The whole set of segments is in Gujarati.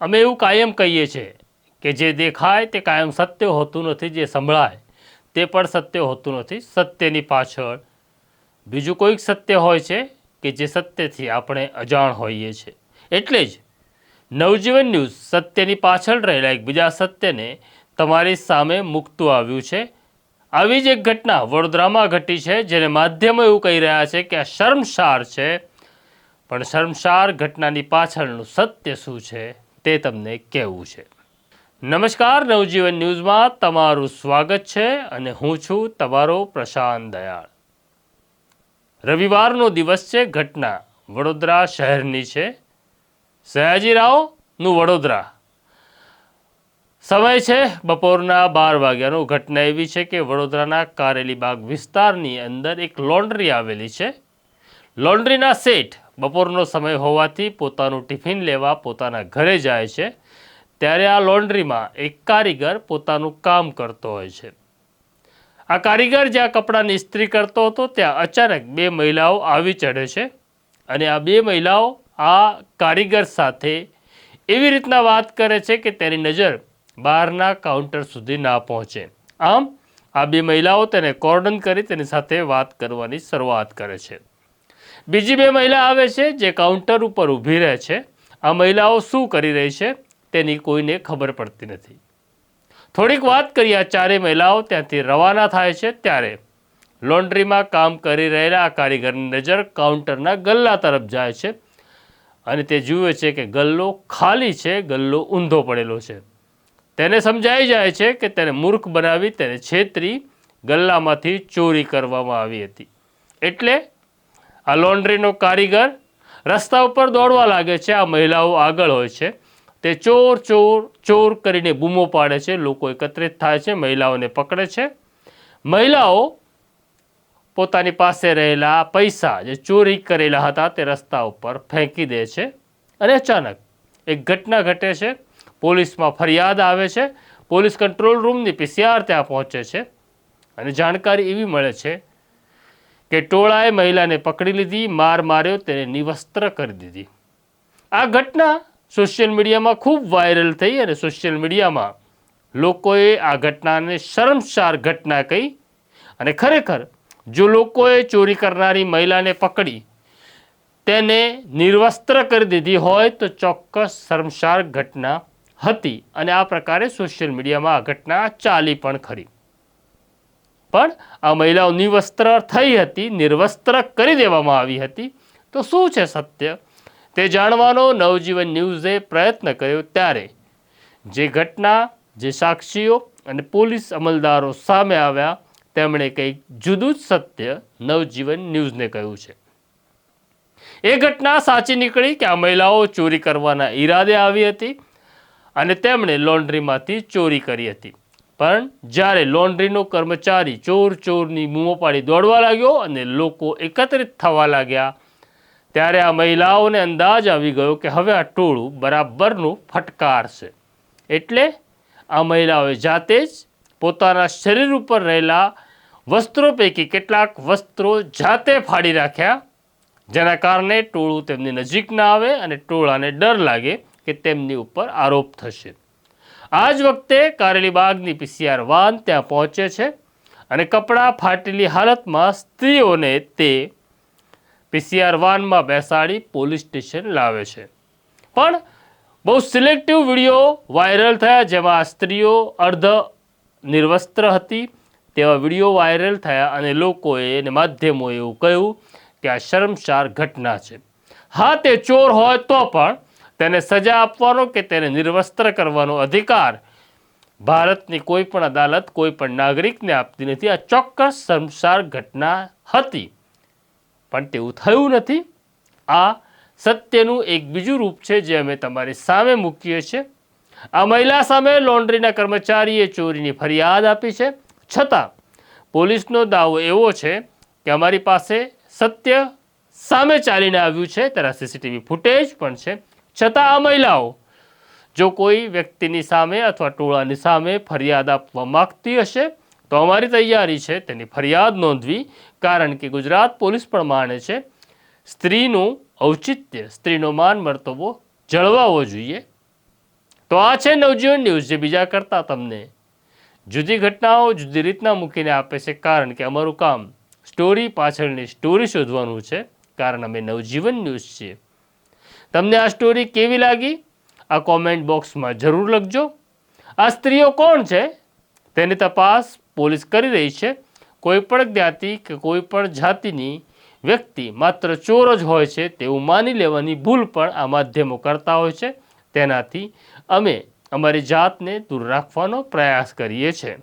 અમે એવું કાયમ કહીએ છીએ કે જે દેખાય તે કાયમ સત્ય હોતું નથી, જે સંભળાય તે પણ સત્ય હોતું નથી, સત્યની પાછળ. બીજું કોઈક સત્ય હોય છે કે જે સત્યથી આપણે અજાણ હોઈએ છીએ. એટલે જ નવજીવન ન્યૂઝ સત્યની પાછળ રહેલા એક બીજા સત્યને તમારી સામે મૂકતું આવ્યું છે. આવી જ એક ઘટના વડોદરામાં ઘટી છે, જેને માધ્યમો એવું કહી રહ્યા છે કે આ શર્મસાર છે. પણ શર્મસાર ઘટનાની પાછળનું સત્ય શું છે? તે તમને કહેવું છે. નમસ્કાર, નવજીવન ન્યૂઝમાં તમારું સ્વાગત છે અને હું છું તમારો પ્રશાંત દયાળ. રવિવારનો દિવસ છે, ઘટના વડોદરા શહેરની છે. સયાજીરાવનું વડોદરા. સમય છે, બપોરના બાર વાગ્યાનો. ઘટના એવી છે કે વડોદરાના કારેલીબાગ વિસ્તારની અંદર એક લોન્ડ્રી આવેલી છે. લોન્ડ્રીના શેઠ બપોરનો સમય હોવાથી પોતાનું ટિફિન લેવા પોતાના ઘરે જાય છે. ત્યારે આ લોન્ડ્રીમાં એક કારીગર પોતાનું કામ કરતો હોય છે. આ કારીગર જ્યાં કપડાં ઇસ્ત્રી કરતો હતો, ત્યાં અચાનક બે મહિલાઓ આવી ચઢે છે અને આ બે મહિલાઓ આ કારીગર સાથે એવી રીતના વાત કરે છે કે તેની નજર બહારના કાઉન્ટર સુધી ના પહોંચે. આમ, આ બે મહિલાઓ તેને કોર્ડન કરી તેની સાથે વાત કરવાની શરૂઆત કરે છે. બીજી બે મહિલા આવે છે જે કાઉન્ટર ઉપર ઊભી રહે છે. આ મહિલાઓ શું કરી રહી છે તેની કોઈને ખબર પડતી નથી. થોડીક વાત કરીએ, આ ચારેય મહિલાઓ ત્યાંથી રવાના થાય છે ત્યારે. લોન્ડ્રીમાં કામ કરી રહેલા આ કારીગરની નજર કાઉન્ટરના ગલ્લા તરફ જાય છે અને તે જુએ છે કે ગલ્લો ખાલી છે, ગલ્લો ઊંધો પડેલો છે. તેને સમજાઈ જાય છે કે તેને મૂર્ખ બનાવી તેને છેતરી ગલ્લામાંથી ચોરી કરવામાં આવી હતી. એટલે આ લોન્ડ્રીનો કારીગર રસ્તા ઉપર દોડવા લાગે છે. આ મહિલાઓ આગળ હોય છે. તે ચોર ચોર ચોર કરીને બૂમો પાડે છે. લોકો એકત્રિત થાય છે. મહિલાઓને પકડે છે. મહિલાઓ પોતાની પાસે રહેલા પૈસા જે ચોરી કરેલા હતા તે રસ્તા ઉપર ફેંકી દે છે અને અચાનક એક ઘટના ઘટે છે. પોલીસમાં ફરિયાદ આવે છે. પોલીસ કંટ્રોલ રૂમની પીસીઆર ત્યાં પહોંચે છે. અને જાણકારી એવી મળે છે કે ટોળાએ મહિલાને પકડી લીધી, માર માર્યો, તેને નિવસ્ત્ર કરી દીધી. આ ઘટના સોશિયલ મીડિયામાં ખૂબ વાયરલ થઈ અને સોશિયલ મીડિયામાં લોકોએ આ ઘટનાને શરમસાર ઘટના કહી અને ખરેખર જો લોકોએ ચોરી કરનારી મહિલાને પકડી, તેને નિર્વસ્ત્ર કરી દીધી હોય તો ચોક્કસ શર્મસાર ઘટના હતી અને આ પ્રકારે સોશિયલ મીડિયામાં આ ઘટના ચાલી પણ ખરી. પણ આ મહિલાઓ નિવસ્ત્ર થઈ હતી, નિર્વસ્ત્ર કરી દેવામાં આવી હતી. તો શું છે સત્ય? તે જાણવાનો નવજીવન ન્યૂઝે પ્રયત્ન કર્યો ત્યારે. જે ઘટના, જે સાક્ષીઓ અને પોલીસ અમલદારો સામે આવ્યા, તેમણે કંઈક જુદું જ સત્ય નવજીવન ન્યૂઝને કહ્યું છે. એ ઘટના સાચી નીકળી કે આ મહિલાઓ ચોરી કરવાના ઈરાદે આવી હતી અને તેમણે લોન્ડ્રીમાંથી ચોરી કરી હતી. પણ જ્યારે લોન્ડ્રીનો કર્મચારી ચોર ચોરની બૂમો પાડી દોડવા લાગ્યો અને લોકો એકત્રિત થવા લાગ્યા, ત્યારે આ મહિલાઓને અંદાજ આવી ગયો કે હવે આ ટોળું બરાબરનું ફટકારશે એટલે આ મહિલાઓએ જાતે જ પોતાના શરીર ઉપર રહેલા વસ્ત્રો પૈકી કેટલાક વસ્ત્રો જાતે ફાડી રાખ્યા, જેના કારણે ટોળું તેમની નજીક ના આવે અને ટોળાને ડર લાગે કે તેમની ઉપર આરોપ થશે. આ જ વખતે કારેલીબાગની પીસીઆર વાન ત્યાં પહોંચે છે અને કપડાં ફાટેલી હાલતમાં સ્ત્રીઓને તે પીસીઆર વાનમાં બેસાડી પોલીસ સ્ટેશન લાવે છે. પણ બહુ સિલેક્ટિવ વીડિયો વાયરલ થયા જેમાં સ્ત્રીઓ અર્ધ નિર્વસ્ત્ર હતી. તેવા વીડિયો વાયરલ થયા અને લોકોએ અને માધ્યમોએ એવું કહ્યું કે આ શરમસાર ઘટના છે. હા, તે ચોર હોય તો પણ તેને સજા આપવાનો કે તેને નિર્વસ્ત્ર કરવાનો અધિકાર? ભારતની કોઈ પણ અદાલત કોઈ પણ નાગરિકને આપતી નથી. આ ચોક્કસ સંસાર ઘટના હતી. પણ તેવું થયું નથી. આ સત્યનું એક બીજું રૂપ છે જે અમે તમારી સામે મૂકીએ છીએ. આ મહિલા સામે લોન્ડ્રીના કર્મચારીએ ચોરીની ફરિયાદ આપી છે. છતાં, પોલીસનો દાવો એવો છે કે અમારી પાસે સત્ય સામે ચાલીને આવ્યું છે. તેના સીસીટીવી ફૂટેજ પણ છે. છતાં આ મહિલાઓ જો કોઈ વ્યક્તિની સામે અથવા ટોળાની સામે ફરિયાદ આપવા માગતી હશે, તો અમારી તૈયારી છે તેની ફરિયાદ નોંધવી, કારણ કે ગુજરાત પોલીસ પણ માને છે, સ્ત્રીનું ઔચિત્ય, સ્ત્રીનો માન વર્તવો જળવાવો જોઈએ. તો આ છે નવજીવન ન્યૂઝ, જે બીજા કરતાં તમને જુદી ઘટનાઓ જુદી રીતના મૂકીને આપે છે, કારણ કે અમારું કામ સ્ટોરી પાછળની સ્ટોરી શોધવાનું છે, કારણ અમે નવજીવન ન્યૂઝ છીએ. તમને આ સ્ટોરી કેવી લાગી? આ કોમેન્ટ બોક્સમાં જરૂર લખજો. આ સ્ત્રીઓ કોણ છે? તેની તપાસ પોલીસ કરી રહી છે. કોઈ પણ જ્ઞાતિ કે કોઈ પણ જાતિની વ્યક્તિ માત્ર ચોર જ હોય છે તેવું માની લેવાની ભૂલ પણ આ માધ્યમો કરતા હોય છે. તેનાથી અમે અમારી જાતને દૂર રાખવાનો પ્રયાસ કરીએ છીએ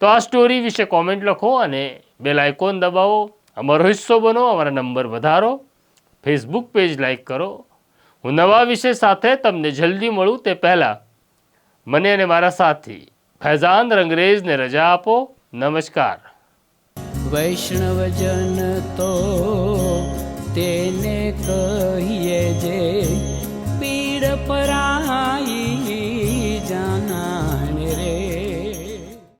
તો આ સ્ટોરી વિશે કોમેન્ટ લખો અને બેલ આઇકોન દબાવો. અમારો હિસ્સો બનો, અમારા નંબર વધારો. ફેસબુક પેજ લાઈક કરો. હું નવા વિષય સાથે તમને જલ્દી મળું તે પહેલાં મને અને મારા સાથી ફૈઝાન રંગરેજને રજા આપો. નમસ્કાર. વૈષ્ણવજન તો તેને કહીએ જે પીડ પરા